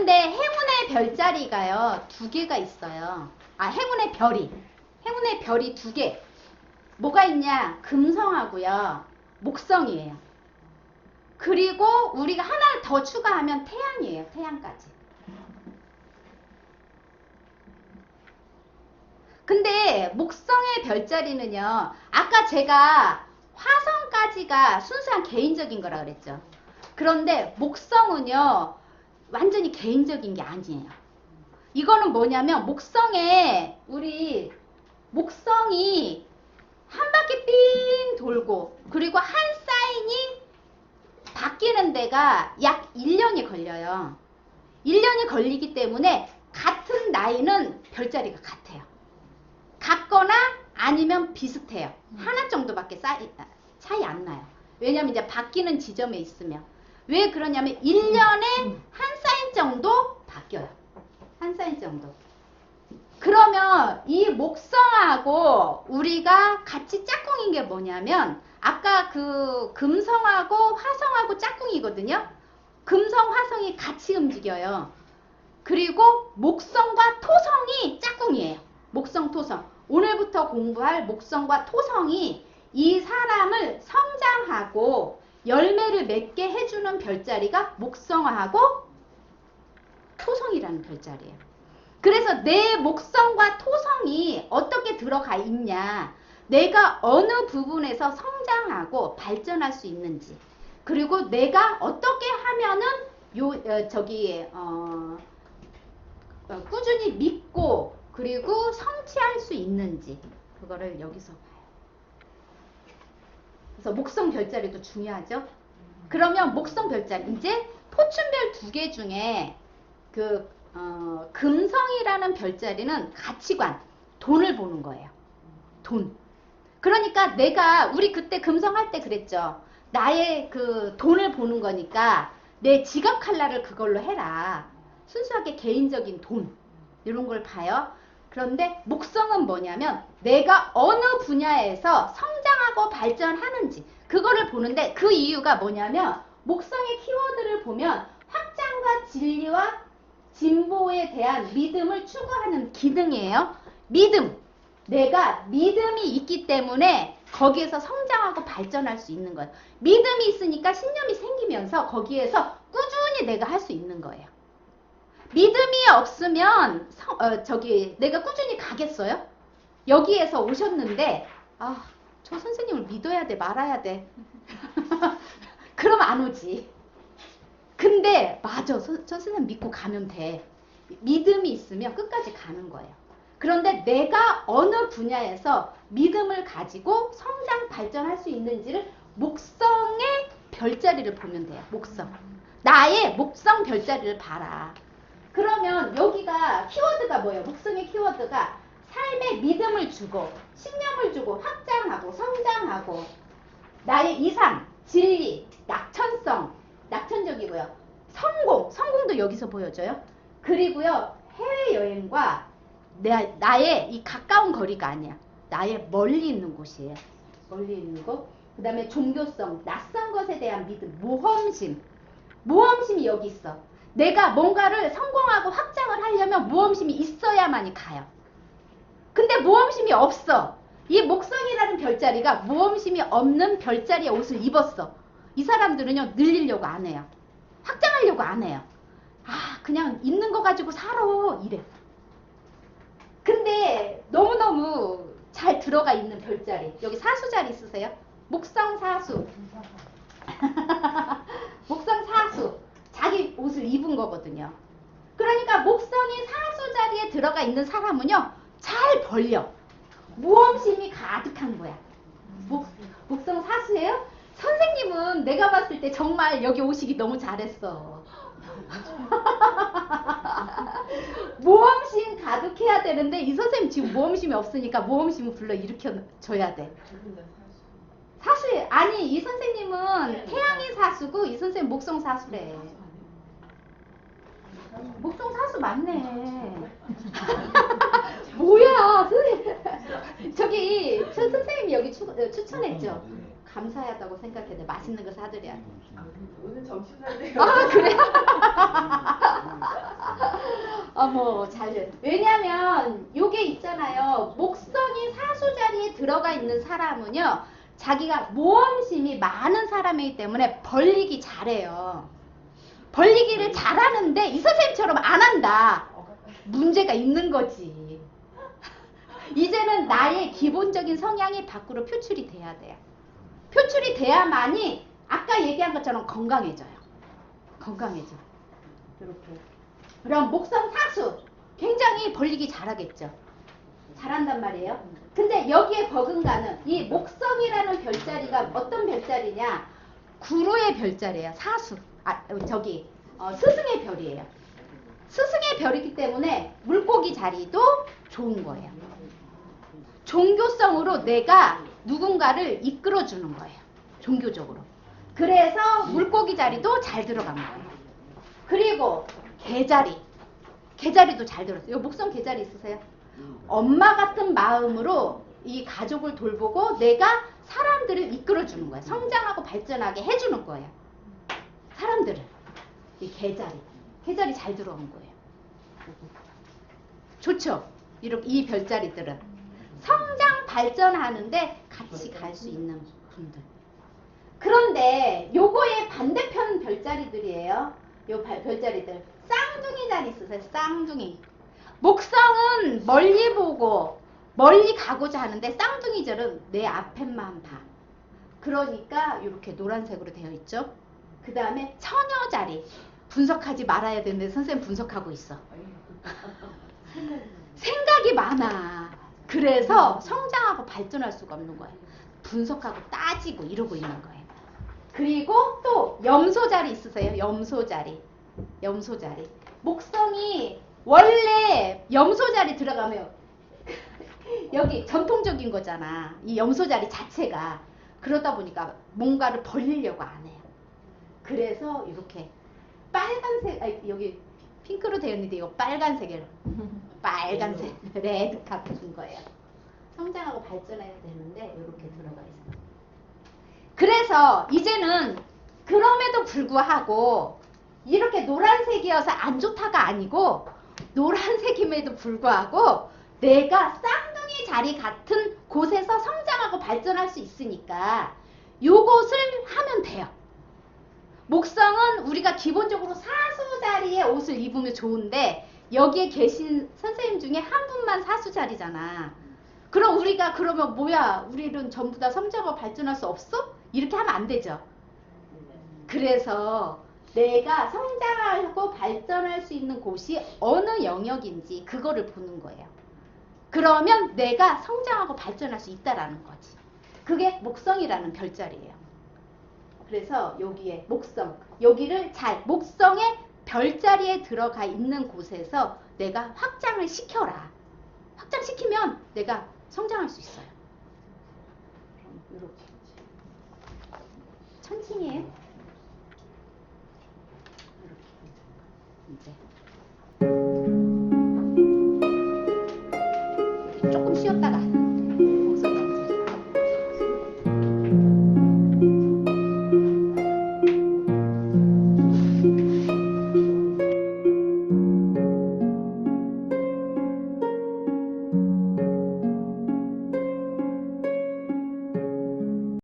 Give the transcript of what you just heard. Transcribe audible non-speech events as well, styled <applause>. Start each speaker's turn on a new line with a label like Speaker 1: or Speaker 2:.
Speaker 1: 그런데 행운의 별자리가요, 두 개가 있어요. 아, 행운의 별이. 행운의 별이 두 개. 뭐가 있냐? 금성하고요. 목성이에요. 그리고 우리가 하나 더 추가하면 태양이에요. 태양까지. 근데 목성의 별자리는요. 아까 제가 화성까지가 순수한 개인적인 거라 그랬죠. 그런데 목성은요. 완전히 개인적인 게 아니에요. 이거는 뭐냐면 목성에 우리 목성이 한 바퀴 삥 돌고 그리고 한 사인이 바뀌는 데가 약 1년이 걸려요. 1년이 걸리기 때문에 같은 나이는 별자리가 같아요. 같거나 아니면 비슷해요. 하나 정도밖에 사이, 차이 안 나요. 왜냐면 이제 바뀌는 지점에 있으면. 왜 그러냐면 1년에 한 정도 바뀌어요. 한 사인 정도. 그러면 이 목성하고 우리가 같이 짝꿍인 게 뭐냐면 아까 그 금성하고 화성하고 짝꿍이거든요. 금성, 화성이 같이 움직여요. 그리고 목성과 토성이 짝꿍이에요. 목성, 토성. 오늘부터 공부할 목성과 토성이 이 사람을 성장하고 열매를 맺게 해주는 별자리가 목성하고 토성이라는 별자리예요. 그래서 내 목성과 토성이 어떻게 들어가 있냐. 내가 어느 부분에서 성장하고 발전할 수 있는지. 그리고 내가 어떻게 하면은 요 어, 저기 어, 어, 꾸준히 믿고 그리고 성취할 수 있는지 그거를 여기서 봐요. 그래서 목성 별자리도 중요하죠. 그러면 목성 별자리 이제 포춘별 두 개 중에 그 어, 금성이라는 별자리는 가치관, 돈을 보는 거예요. 돈. 그러니까 내가 우리 그때 금성할 때 그랬죠. 나의 그 돈을 보는 거니까 내 지갑 칼라를 그걸로 해라. 순수하게 개인적인 돈 이런 걸 봐요. 그런데 목성은 뭐냐면 내가 어느 분야에서 성장하고 발전하는지 그거를 보는데 그 이유가 뭐냐면 목성의 키워드를 보면 확장과 진리와 진보에 대한 믿음을 추구하는 기능이에요. 믿음. 내가 믿음이 있기 때문에 거기에서 성장하고 발전할 수 있는 거예요. 믿음이 있으니까 신념이 생기면서 거기에서 꾸준히 내가 할 수 있는 거예요. 믿음이 없으면 성- 어, 저기 내가 꾸준히 가겠어요? 여기에서 오셨는데 아, 저 선생님을 믿어야 돼, 말아야 돼. <laughs> 그럼 안 오지. 근데 맞아, 서- 저 선생님 믿고 가면 돼. 믿음이 있으면 끝까지 가는 거예요. 그런데 내가 어느 분야에서 믿음을 가지고 성장 발전할 수 있는지를 목성의 별자리를 보면 돼요. 목성. 나의 목성 별자리를 봐라. 그러면 여기가 키워드가 뭐예요? 목성의 키워드가 삶에 믿음을 주고 신념을 주고 확장하고 성장하고 나의 이상, 진리, 낙천성, 낙천적이고요. 성공, 성공도 여기서 보여져요. 그리고요 해외여행과 내, 나의 이 가까운 거리가 아니야. 나의 멀리 있는 곳이에요. 멀리 있는 곳. 그 다음에 종교성, 낯선 것에 대한 믿음, 모험심. 모험심이 여기 있어. 내가 뭔가를 성공하고 확장을 하려면 모험심이 있어야만이 가요. 근데 모험심이 없어. 이 목성이라는 별자리가 모험심이 없는 별자리의 옷을 입었어. 이 사람들은요, 늘리려고 안 해요. 확장하려고 안 해요. 아, 그냥 있는 거 가지고 살아. 이래. 근데 너무너무 잘 들어가 있는 별자리. 여기 사수자리 있으세요? 목성 사수. <laughs> 목성 사수. 자기 옷을 입은 거거든요. 그러니까 목성이 사수 자리에 들어가 있는 사람은요, 잘 벌려. 모험심이 가득한 거야. 목, 목성 사수예요? 선생님은 내가 봤을 때 정말 여기 오시기 너무 잘했어. <laughs> 모험심 가득해야 되는데 이 선생님 지금 모험심이 없으니까 모험심을 불러 일으켜 줘야 돼. 사수 아니 이 선생님은 태양이 사수고 이 선생님 목성 사수래. 목성 사수 맞네. <laughs> 뭐야 선생님 저기 저 선생님이 여기 추, 어, 추천했죠. 감사하다고 생각했는데 맛있는 거 사드려야 돼.
Speaker 2: 오늘 점심 살래요?
Speaker 1: 아 그래? <laughs> 어머 잘 왜냐면 요게 있잖아요. 목성이 사수 자리에 들어가 있는 사람은요 자기가 모험심이 많은 사람이기 때문에 벌리기 잘해요. 벌리기를 잘하는데 이 선생님처럼 안 한다. 문제가 있는 거지. <laughs> 이제는 나의 기본적인 성향이 밖으로 표출이 돼야 돼요 표출이 돼야만이 아까 얘기한 것처럼 건강해져요 건강해져 이렇게 그럼 목성 사수 굉장히 벌리기 잘하겠죠. 잘한단 말이에요. 근데 여기에 버금가는 이 목성이라는 별자리가 어떤 별자리냐? 구로의 별자리예요. 사수. 아 저기 어, 스승의 별이에요. 스승의 별이기 때문에 물고기 자리도 좋은 거예요. 종교성으로 내가 누군가를 이끌어 주는 거예요. 종교적으로. 그래서 물고기 자리도 잘 들어간 거예요. 그리고 개자리. 개자리도 잘 들었어요. 요 목성 개자리 있으세요? 엄마 같은 마음으로 이 가족을 돌보고 내가 사람들을 이끌어 주는 거예요. 성장하고 발전하게 해주는 거예요. 사람들을. 이 개자리. 개자리 잘 들어온 거예요. 좋죠? 이렇게 이 별자리들은. 성장 발전하는데 같이 갈 수 있는 분들. 그런데 요거의 반대편 별자리들이에요. 요 발- 별자리들. 쌍둥이 자리 있으세요. 쌍둥이. 목성은 멀리 보고 멀리 가고자 하는데 쌍둥이절은 내 앞에만 봐. 그러니까 이렇게 노란색으로 되어 있죠. 그 다음에 처녀 자리. 분석하지 말아야 되는데 선생님 분석하고 있어. <laughs> 생각이 많아. 그래서 성장하고 발전할 수가 없는 거예요. 분석하고 따지고 이러고 있는 거예요. 그리고 또 염소 자리 있으세요? 염소 자리. 염소 자리. 목성이 원래 염소 자리 들어가면 <laughs> 여기 전통적인 거잖아. 이 염소 자리 자체가 그러다 보니까 뭔가를 벌리려고 안 해요. 그래서 이렇게 빨간색 아니, 여기 핑크로 되어 있는데 이거 빨간색이에요. <laughs> 빨간색 레드 카페 준 거예요. 성장하고 발전해야 되는데 이렇게 들어가 있어. 그래서 이제는 그럼에도 불구하고 이렇게 노란색이어서 안 좋다가 아니고 노란색임에도 불구하고 내가 쌍둥이 자리 같은 곳에서 성장하고 발전할 수 있으니까 요것을 하면 돼요. 목성은 우리가 기본적으로 사수 자리에 옷을 입으면 좋은데 여기에 계신 선생님 중에 한 분만 사수 자리잖아. 그럼 우리가 그러면 뭐야? 우리는 전부 다 성장하고 발전할 수 없어? 이렇게 하면 안 되죠. 그래서 내가 성장하고 발전할 수 있는 곳이 어느 영역인지 그거를 보는 거예요. 그러면 내가 성장하고 발전할 수 있다라는 거지. 그게 목성이라는 별자리예요. 그래서 여기에 목성, 여기를 잘 목성의 별자리에 들어가 있는 곳에서 내가 확장을 시켜라. 확장시키면 내가 성장할 수 있어요. 이렇게 천칭이에요. 이렇게 이제 조금 쉬었다가.